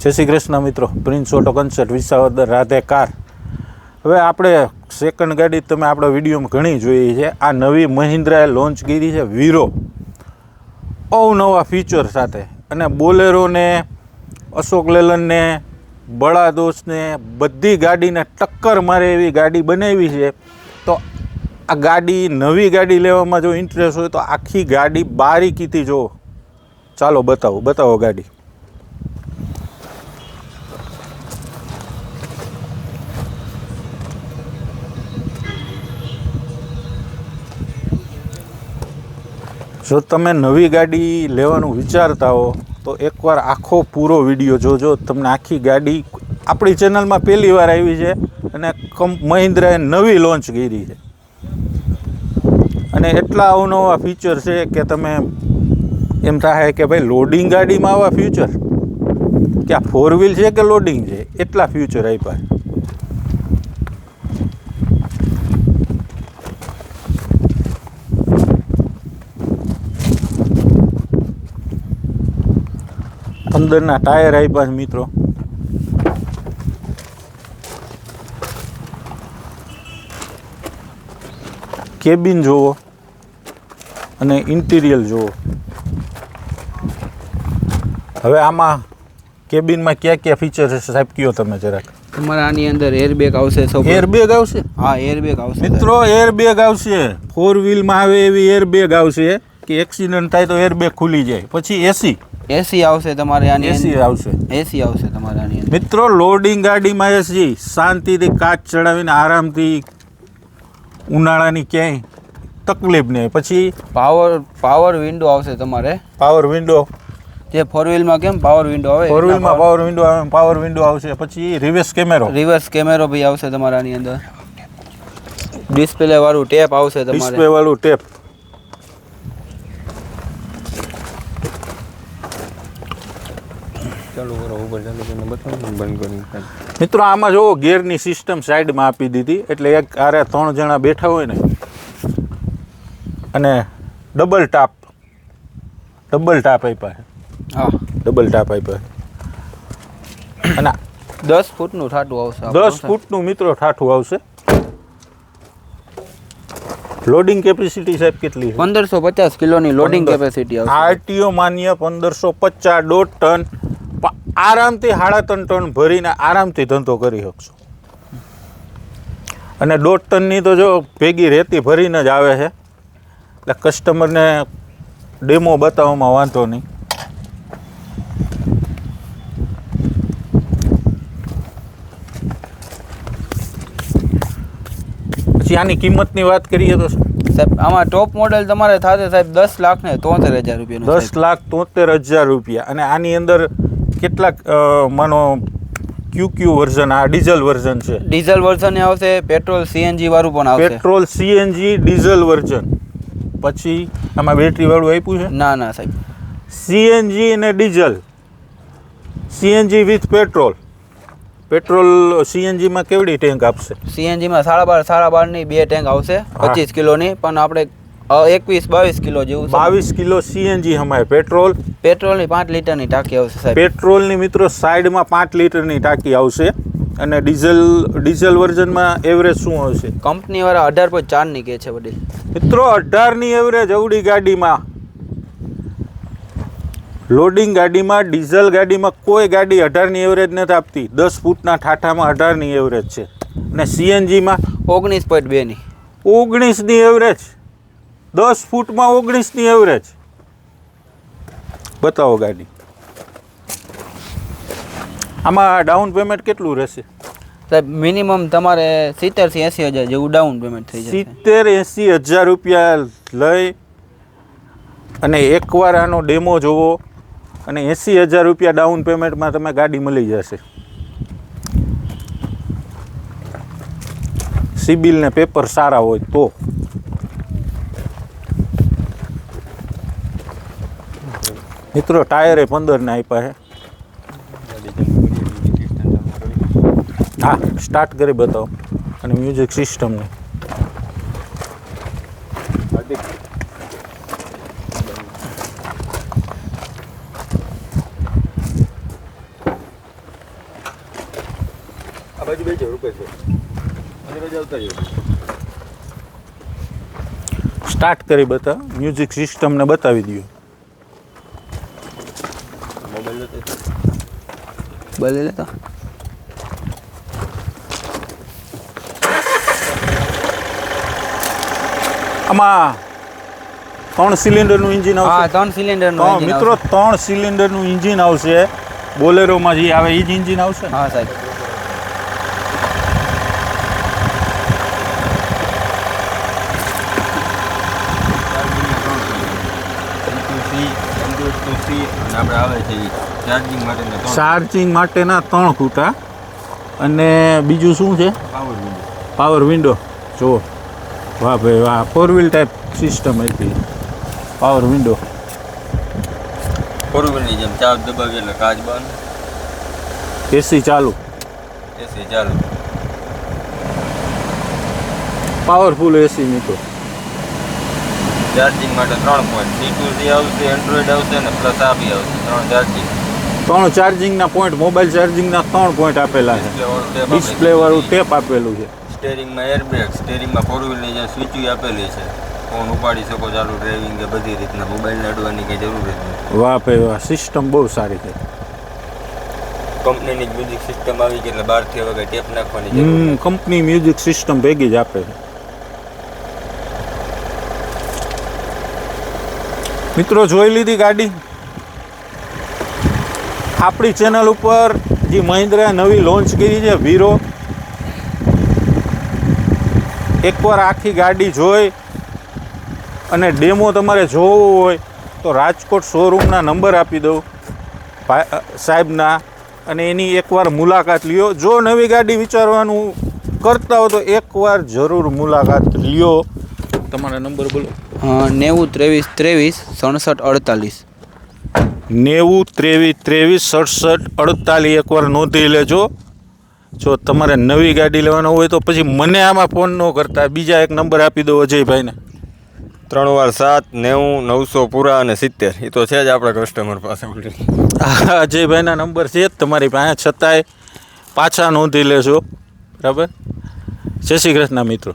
જય શ્રી કૃષ્ણ મિત્રો. Prince auto concert Visavadar Radhe car હવે આપણે સેકન્ડ ગાડી તમે આપણા વિડીયોમાં ઘણી જોઈ છે. આ નવી મહિન્દ્રાએ લોન્ચ કરી છે વીરો અવનવા ફીચર સાથે. અને બોલેરોને અશોક લેલનને બળાદોસને બધી ગાડીને ટક્કર મારે એવી ગાડી બનાવી છે. તો આ ગાડી, નવી ગાડી લેવામાં જો ઇન્ટરેસ્ટ હોય તો આખી ગાડી બારીકીથી જો ચાલો બતાવો બતાવો ગાડી. જો તમે નવી ગાડી લેવાનું વિચારતા હો, તો એકવાર આખો પૂરો વીડિયો જોજો. તમને આખી ગાડી આપણી ચેનલમાં પહેલી વાર આવી છે અને કમ, મહિન્દ્રાએ નવી લોન્ચ કરી છે. અને એટલા અવનવા ફીચર છે કે તમે એમ થાય કે ભાઈ લોડિંગ ગાડીમાં આવા ફ્યુચર કે આ ફોર વ્હીલ છે કે લોડિંગ છે? એટલા ફ્યુચર આપ્યા અંદરના ટાયર આપ્યા છે મિત્રો. કેબિન જુઓ અને ઇન્ટિરિયર જુઓ હવે આમાં કેબિનમાં ક્યાં ક્યાં ફીચર છે સાહેબ કયો તમે જરાક? તમારે આની અંદર એરબેગ આવશે સૌ એરબેગ આવશે? હા એરબેગ આવશે. મિત્રો એરબેગ આવશે. ફોર વ્હીલમાં આવે એવી એરબેગ આવશે કે એક્સિડન્ટ થાય તો એરબેગ ખુલી જાય. પછી એસી. એસી આવશે તમારે આની એસી આવશે. એસી આવશે તમારે આની મિત્રો લોડિંગ ગાડીમાં એસી શાંતિથી કાચ ચડાવીને આરામથી ઉનાળાની ક્યાંય તકલીફ નહીં પછી પાવર પાવર વિન્ડો આવશે તમારે. પાવર વિન્ડો જે ફોર વ્હીલમાં કેમ પાવર વિન્ડો આવે? ફોર વ્હીલમાં પાવર વિન્ડો આવે પાવર વિન્ડો આવશે. પછી રિવર્સ કેમેરો રિવર્સ કેમેરો બી આવશે તમારાની અંદર. ડિસ્પ્લે વાળું ટેપ આવશે તમારે. ડિસ્પ્લે વાળું ટેપ ચાલુ કરો ઉપર ચાલુ કરીને બતાવો બંધ કરી મિત્રો આમાં જો ગેરની સિસ્ટમ સાઈડમાં આપી દીધી એટલે એક આરે ત્રણ જણા બેઠા હોય ને અને ડબલ ટાપ ડબલ ટાપ આપ્યા હા. ડબલ ટાપ આપ્યા અને દસ ફૂટનું ઠાટું આવશે. દસ ફૂટનું મિત્રો ઠાઠું આવશે. લોડિંગ કેપેસિટી સાહેબ કેટલી પંદરસો પચાસ કિલોની લોડિંગ કેપેસિટી આવશે. આરટીઓ માન્ય પંદરસો પચાસ દોઢ ટન આરામથી સાડા ત્રણ ટન ભરીને આરામથી ધંધો કરી શકશો. અને દોઢ ટનની તો જો ભેગી રેતી ભરીને જ આવે છે. એટલે કસ્ટમરને ડેમો બતાવવામાં વાંધો નહીં. પછી આની કિંમતની વાત કરીએ તો સાહેબ આમાં ટોપ મોડેલ તમારે થશે સાહેબ દસ લાખ ને તોતેર હજાર રૂપિયા દસ લાખ તોતેર હજાર રૂપિયા. અને આની અંદર કેટલાક માનો ક્યુ ક્યુ વર્ઝન આ ડીઝલ વર્ઝન છે. ડીઝલ વર્ઝન આવશે પેટ્રોલ સીએનજી વાળું પણ આવશે. પેટ્રોલ સીએનજી ડીઝલ વર્ઝન પછી આમાં બેટરી વાળું આપ્યું છે? ના ના સાહેબ. સીએનજી અને diesel CNG with petrol petrol સીએનજીમાં કેવડી ટેન્ક આપશે? સીએનજીમાં સાડા બાર સાડા બારની બે ટેન્ક આવશે. પચીસ કિલોની. પણ આપણે એકવીસ બાવીસ કિલો જેવું બાવીસ કિલો સીએનજી હમાય પેટ્રોલ. પેટ્રોલની પાંચ લીટરની ટાંકી આવશે સાહેબ. પેટ્રોલની મિત્રો સાઈડમાં પાંચ લીટરની ટાંકી આવશે અને ડીઝલ ડીઝલ વર્ઝનમાં એવરેજ શું આવશે કંપની વાળા અઢાર પોઈન્ટ ચારની કે છે વડીલ. મિત્રો અઢારની એવરેજ અવડી ગાડીમાં. લોડિંગ ગાડીમાં ડીઝલ ગાડીમાં કોઈ ગાડી અઢારની એવરેજ નથી આપતી. દસ ફૂટના ઠાઠામાં અઢારની એવરેજ છે. અને સીએનજીમાં ઓગણીસ પોઈન્ટ બેની. ઓગણીસની એવરેજ દસ ફૂટમાં ઓગણીસની એવરેજ બતાવો ગાડી. આમાં ડાઉન પેમેન્ટ કેટલું રહેશે? સાહેબ મિનિમમ તમારે સિત્તેરથી એંસી હજાર જેવું ડાઉન પેમેન્ટ થઈ જશે. સિત્તેર એંસી હજાર રૂપિયા લઈ અને એકવાર આનો ડેમો જોવો અને એંસી હજાર રૂપિયા ડાઉન પેમેન્ટમાં તમે ગાડી મળી જશે. સિબિલ ને પેપર સારા હોય તો. મિત્રો ટાયરે પંદર ને આપ્યા છે. હા સ્ટાર્ટ કરી બતાવો. અને મ્યુઝિક સિસ્ટમને સ્ટાર્ટ કરી બતા મ્યુઝિક સિસ્ટમને બતાવી. દો મોબાઈલ લેતો ભલે લેતા આમાં ત્રણ સિલિન્ડરનું ઇન્જિન હા આવશે ત્રણ સિલિન્ડરનું મિત્રો ત્રણ ત્રણ સિલિન્ડરનું ઇન્જિન આવશે. બોલેરોમાં જે આવે એ જ ઇન્જિન આવશે ને? હા સાહેબ સી અને આપણે આવે છે ચાર્જિંગ માટેના ચાર્જિંગ માટેના ત્રણ ખૂટા. અને બીજું શું છે? પાવર વિન્ડો પાવર વિન્ડો જુઓ. વાહ ભાઈ વાહ. ફોર વ્હીલ ટાઈપ સિસ્ટમ આપી પાવર વિન્ડો ફોર વ્હીલની જેમ ચાર્જ દબાવીએ એટલે કાચ બંધ. એસી ચાલુ. એસી ચાલુ. પાવરફુલ એસી મિત્રો. ચાર્જિંગ માટે ત્રણ પોઈન્ટ સી ટુ સી આવશે એન્ડ્રોઈડ આવશે અને પ્લસ આ બી આવશે. ત્રણ ચાર્જિંગ ત્રણ ચાર્જિંગના પોઈન્ટ મોબાઈલ ચાર્જિંગના ત્રણ પોઈન્ટ આપેલા છે. ડિસ્પ્લે વાળું ટેપ આપેલું છે. સ્ટેરિંગમાં એરબેગ સ્ટેરિંગમાં ફોર વ્હીલની જે સ્વિચ આપેલી છે. ફોન ઉપાડી શકો ચાલુ ડ્રાઇવિંગ કે બધી રીતના. મોબાઈલ અડવાની કંઈ જરૂર જ નથી. વાહ ભાઈ વાહ સિસ્ટમ બહુ સારી છે. કંપનીની મ્યુઝિક સિસ્ટમ આવી ગઈ એટલે બહારથી હવે કંઈ ટેપ નાખવાની કંપની મ્યુઝિક સિસ્ટમ ભેગી જ આપે છે. મિત્રો, જોઈ લીધી ગાડી? આપણી ચેનલ ઉપર જે મહિન્દ્રા નવી લોન્ચ કરી છે વીરો એકવાર આખી ગાડી જોઈ અને ડેમો તમારે જોવો હોય તો રાજકોટ શોરૂમના નંબર આપી દઉં સાહેબના. અને એની એકવાર મુલાકાત લ્યો. જો નવી ગાડી વિચારવાનું કરતા હો તો એકવાર જરૂર મુલાકાત લ્યો. તમારા નંબર બોલો. નેવું ત્રેવીસ ત્રેવીસ સડસઠ અડતાલીસ. નેવું ત્રેવીસ ત્રેવીસ સડસઠ અડતાલીસ એકવાર નોંધી લેજો. જો તમારે નવી ગાડી લેવાનો હોય તો પછી મને આમાં ફોન ન કરતા. બીજા એક નંબર આપી દો અજયભાઈને. ત્રણ વાર સાત નેવું નવસો પૂરા અને સિત્તેર. એ તો છે જ આપણા કસ્ટમર પાસે અજયભાઈના નંબર છે જ તમારી પાસે. છતાંય પાછા નોંધી લેજો. બરાબર? જય શ્રી કૃષ્ણ મિત્રો.